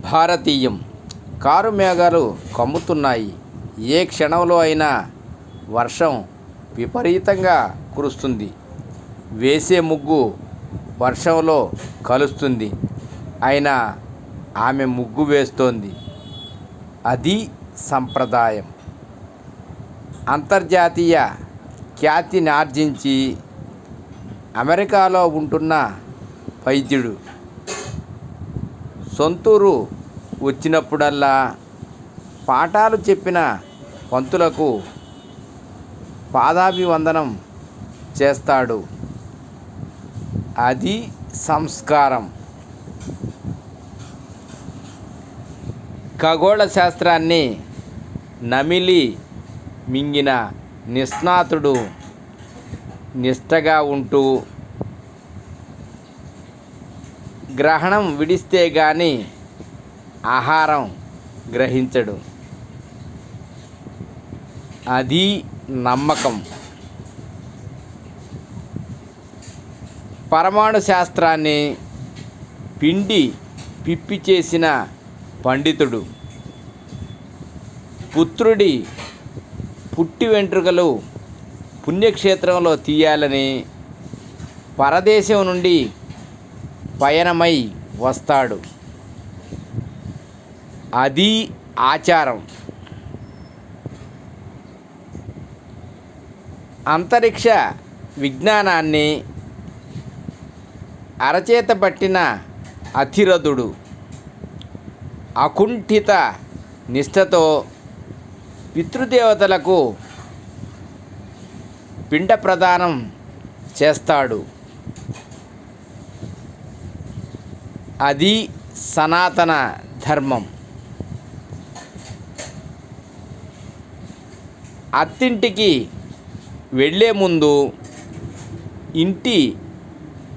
భారతీయం. Car మేఘాలు కమ్ముతున్నాయి. ఏ క్షణంలో అయినా వర్షం విపరీతంగా కురుస్తుంది. వేసే ముగ్గు వర్షంలో కలుస్తుంది. అయినా ఆమె ముగ్గు వేస్తోంది. అది సంప్రదాయం. అంతర్జాతీయ ఖ్యాతిని ఆర్జించి అమెరికాలో ఉంటున్న వైద్యుడు సొంతూరు వచ్చినప్పుడల్లా పాఠాలు చెప్పిన పంతులకు పాదాభివందనం చేస్తాడు. అది సంస్కారం. ఖగోళ శాస్త్రాన్ని నమిలి మింగిన నిష్ణాతుడు నిష్టగా ఉంటూ గ్రహణం విడిస్తే కానీ ఆహారం గ్రహించడు. అది నమ్మకం. పరమాణు శాస్త్రాన్ని పిండి పిప్పి చేసిన పండితుడు పుత్రుడి పుట్టి వెంట్రుకలు పుణ్యక్షేత్రంలో తీయాలని పరదేశం నుండి పయనమై వస్తాడు. అది ఆచారం. అంతరిక్ష విజ్ఞానాన్ని అరచేత పట్టిన అతిరథుడు అకుంఠిత నిష్ఠతో పితృదేవతలకు పిండ ప్రదానం చేస్తాడు. అది సనాతన ధర్మం. అత్తింటికి వెళ్ళే ముందు ఇంటి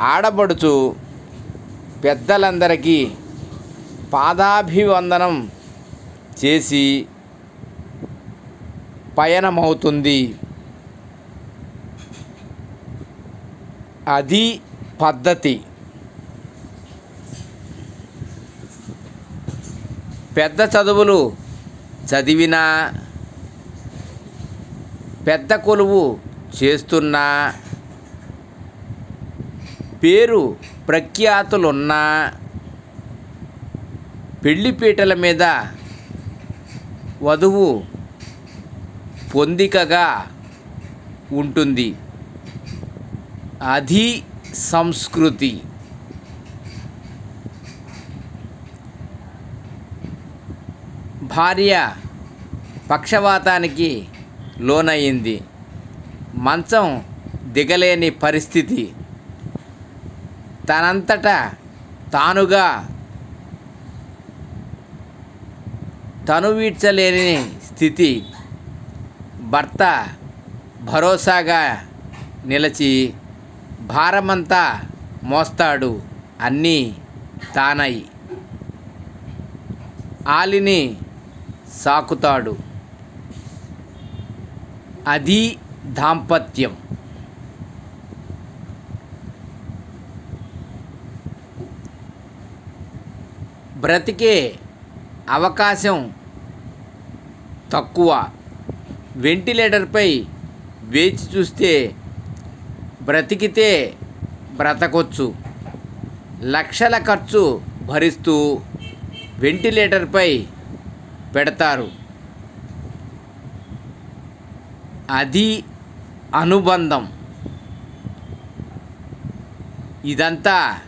ఆడబడుచు పెద్దలందరికీ పాదాభివందనం చేసి పయనమవుతుంది. అది పద్ధతి. పెద్ద చదువులు చదివినా పెద్ద కొలువు చేస్తున్నా పేరు ప్రఖ్యాతులున్నా పెళ్ళిపీటల మీద వధువు పొందికగా ఉంటుంది. అది సంస్కృతి. భార్య పక్షవాతానికి లోనయ్యింది మంచం దిగలేని పరిస్థితి. తనంతట తానుగా తనువీడ్చలేని స్థితి. భర్త భరోసాగా నిలిచి భారమంతా మోస్తాడు అన్నీ తానై. ఆలిని సాకుతాడు. అది దాంపత్యం. బ్రతికే అవకాశం తక్కువ. వెంటిలేటర్పై వేచి చూస్తే బ్రతికితే బ్రతకొచ్చు. లక్షల ఖర్చు భరిస్తూ వెంటిలేటర్పై పెడతారు. అది అనుబంధం. ఇదంతా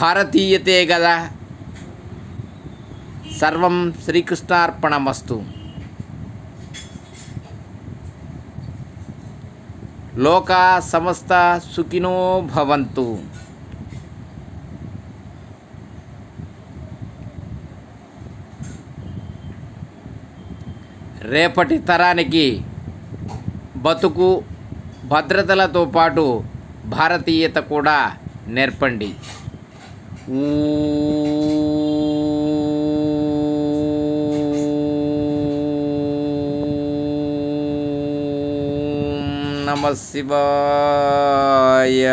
భారతీయతే కదా సర్వం శ్రీకృష్ణార్పణమస్తు. లోకా సమస్త సుఖినో భవంతు. రేపటి తరానికి బతుకు భద్రతలతో పాటు భారతీయత కూడా నేర్పండి. నమ శివాయ.